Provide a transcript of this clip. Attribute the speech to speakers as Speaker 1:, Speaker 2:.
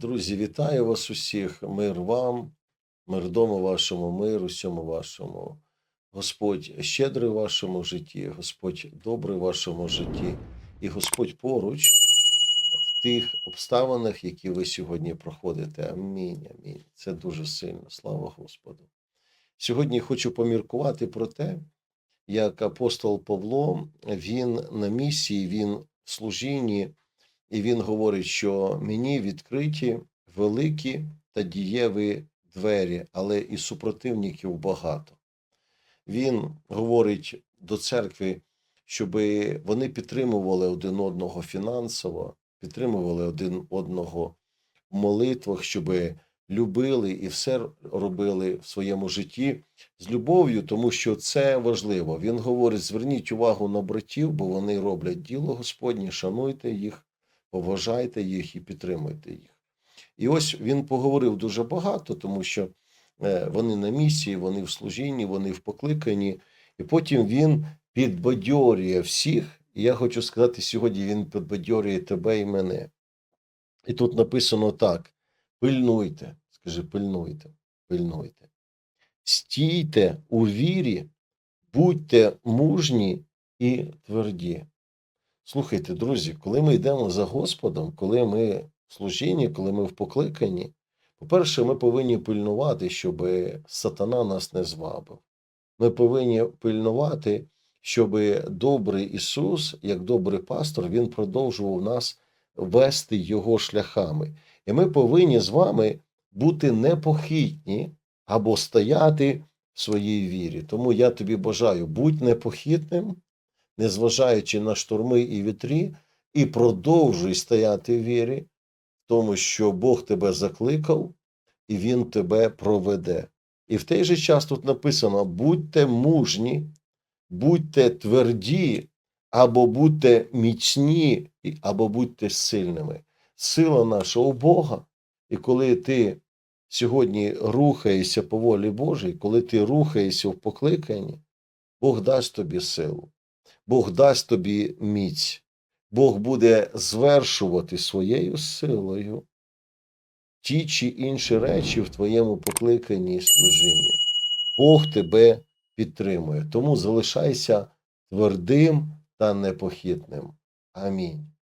Speaker 1: Друзі, вітаю вас усіх. Мир вам, мир дому вашому, мир усьому вашому. Господь щедрий в вашому житті, Господь добрий в вашому житті, і Господь поруч в тих обставинах, які ви сьогодні проходите. Амінь. Амінь. Це дуже сильно. Слава Господу. Сьогодні хочу поміркувати про те, як апостол Павло, він на місії, він в служінні, і він говорить, що мені відкриті великі та дієві двері, але і супротивників багато. Він говорить до церкви, щоб вони підтримували один одного фінансово, підтримували один одного в молитвах, щоб любили і все робили в своєму житті з любов'ю, тому що це важливо. Він говорить: зверніть увагу на братів, бо вони роблять діло Господнє, шануйте їх, поважайте їх і підтримуйте їх. І ось він поговорив дуже багато, тому що е, вони на місії, вони в служінні, вони в покликанні. І потім він підбадьорює всіх. І я хочу сказати, сьогодні він підбадьорює тебе і мене. І тут написано так: пильнуйте, скажи, пильнуйте, пильнуйте. Стійте у вірі, будьте мужні і тверді. Слухайте, друзі, коли ми йдемо за Господом, коли ми в служінні, коли ми в покликанні, по-перше, ми повинні пильнувати, щоб сатана нас не звабив. Ми повинні пильнувати, щоб добрий Ісус, як добрий пастор, Він продовжував нас вести Його шляхами. І ми повинні з вами бути непохитні або стояти в своїй вірі. Тому я тобі бажаю, будь непохитним, незважаючи на штурми і вітрі, і продовжуй стояти в вірі, в тому що Бог тебе закликав і Він тебе проведе. І в той же час тут написано: будьте мужні, будьте тверді, або будьте міцні, або будьте сильними. Сила наша у Бога. І коли ти сьогодні рухаєшся по волі Божій, коли ти рухаєшся в покликанні, Бог дасть тобі силу, Бог дасть тобі міць, Бог буде звершувати своєю силою ті чи інші речі в твоєму покликанні і служінні. Бог тебе підтримує. Тому залишайся твердим та непохитним. Амінь.